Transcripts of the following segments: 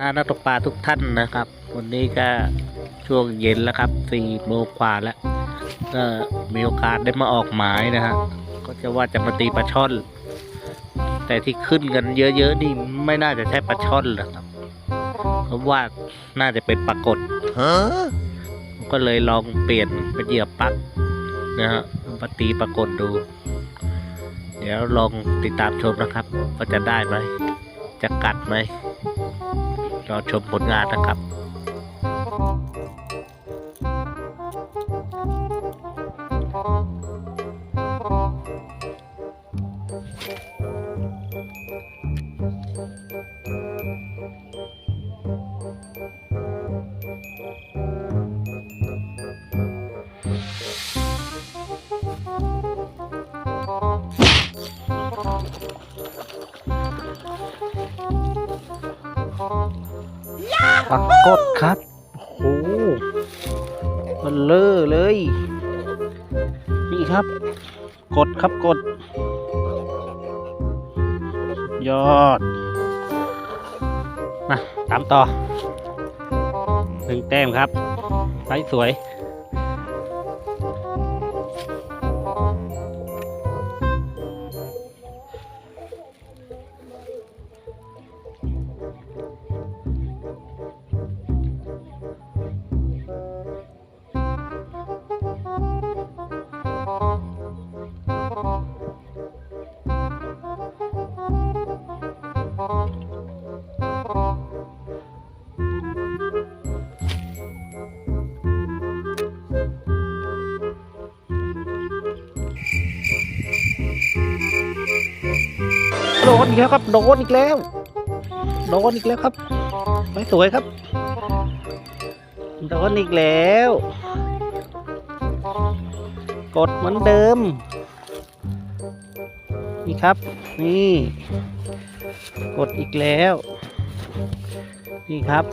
อ่านักตกปลาทุกท่านนะครับ วันนี้ก็ช่วงเย็นแล้วครับสี่โมงกว่าแล้วก็มีโอกาสได้มาออกหมายนะฮะก็จะว่าจะมาตีปลาช่อน แต่ที่ขึ้นกันเยอะๆนี่ไม่น่าจะใช่ปลาช่อนหรอกครับเพราะว่าน่าจะเป็นปลากดก็เลยลองเปลี่ยนเป็นเหยื่อปักนะฮะมาตีปลากดดู เดี๋ยวลองติดตามชมนะครับว่าจะได้ไหมจะกัดไหม รอชมผลงานนะครับ ปรากดครับโอ้โหมันเลอะเลย นี่ครับ กดครับกด ยอด มา ตามต่อหนึ่งแต้มครับไซส์สวย นอีกแล้วครับ โดนอีกแล้ว โดนอีกแล้วครับ ไม่สวยครับ โดนอีกแล้ว กดเหมือนเดิม นี่ครับ นี่ กดอีกแล้ว นี่ครับ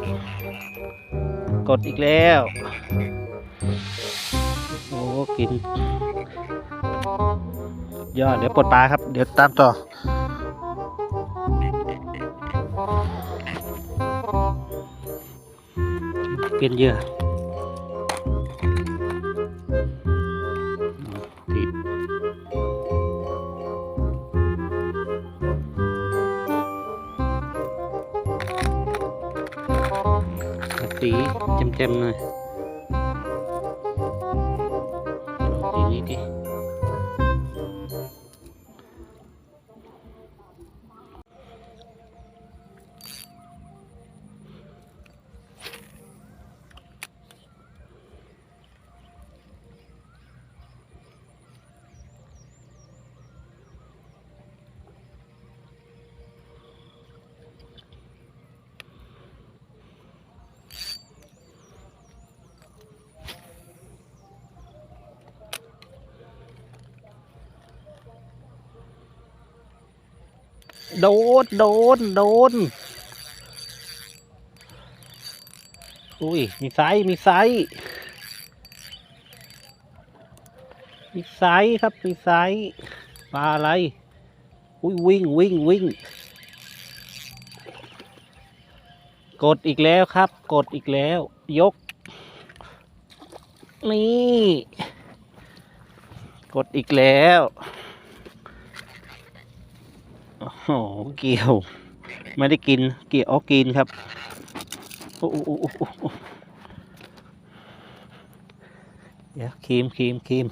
กดอีกแล้ว โอ้ กินยอดเดี๋ยวปลดปลาครับ เดี๋ยวตามต่อ เปลี่ยนเหยื่ โดน โดน โดน อุ้ย มีไซส์มีไซส์มีไซส์ครับ มีไซส์ปลาอะไร อุ้ยวิ่งวิ่งวิ่ง กดอีกแล้วครับ กดอีกแล้ว ยก นี่ กดอีกแล้ว อ้โหเกี่ยว ไม่ได้กิน เกี่ยวอ๋อกินครับ โอ้โหอ้เดี๋ยวครีมครีมครีม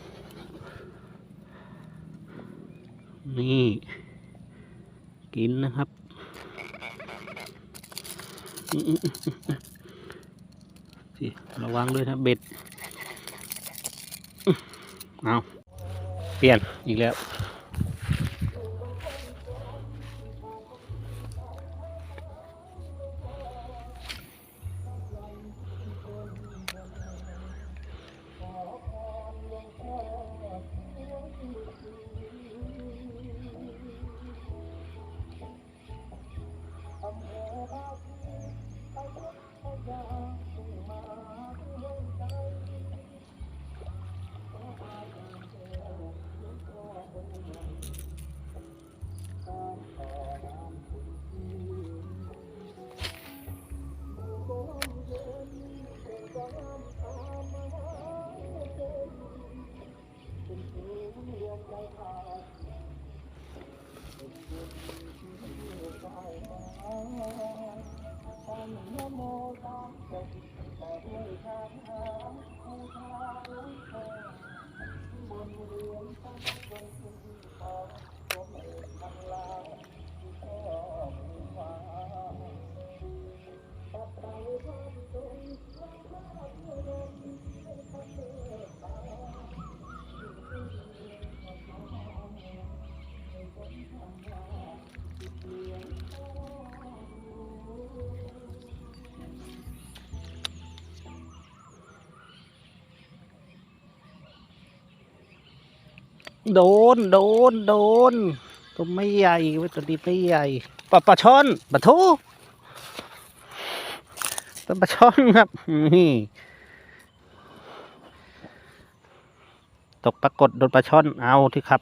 นี่ กินนะครับสิระวังด้วยนะเบ็ด เอาเปลี่ยนอีกแล้ว โดน โดน โดน ตัวไม่ใหญ่เว้ตัวนี้ไม่ใหญ่ปลาปลาช่อนปลาทูปลาปลาช่อนครับ นี่ตกปรากฏโดนปลาช่อนเอาที่ครับ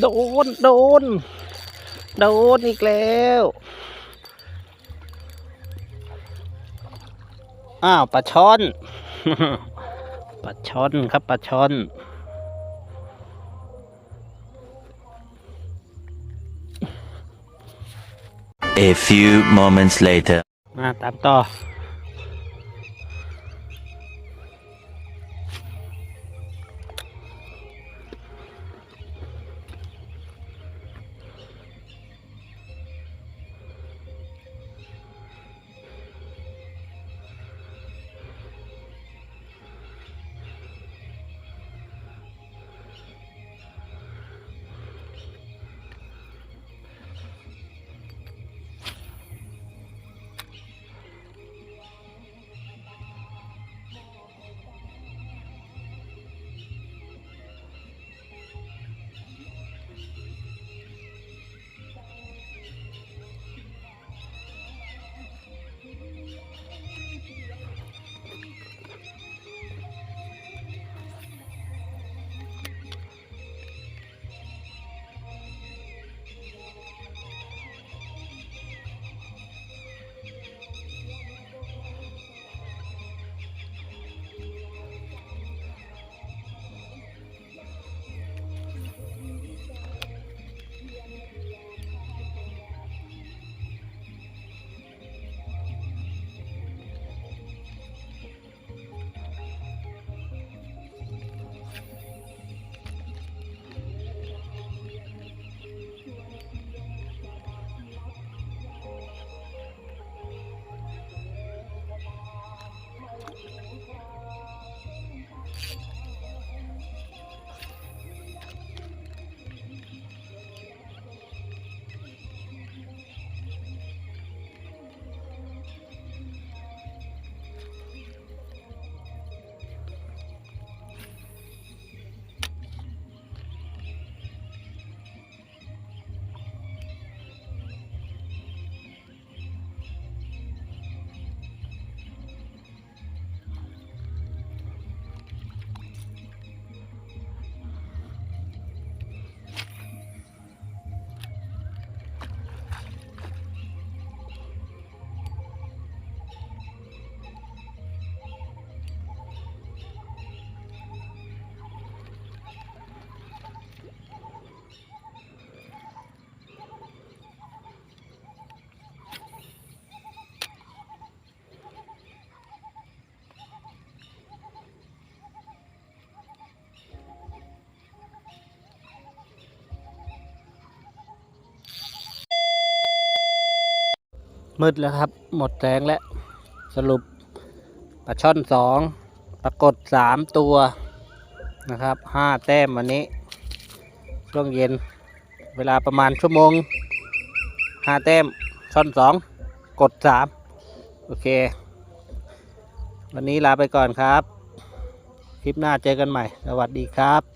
โดน โดน โดนอีกแล้วอ้าวปลาช่อนปลาช่อนครับปลาช่อน A few moments later. มาตามต่อ มืดแล้วครับ หมดแรงแล้ว สรุปปลาช่อนสองปรากฏสามตัวนะครับห้าแต้มวันนี้ ช่วงเย็น เวลาประมาณชั่วโมงห้าแต้มช่อนสองกดสามโอเค วันนี้ลาไปก่อนครับ คลิปหน้าเจอกันใหม่ สวัสดีครับ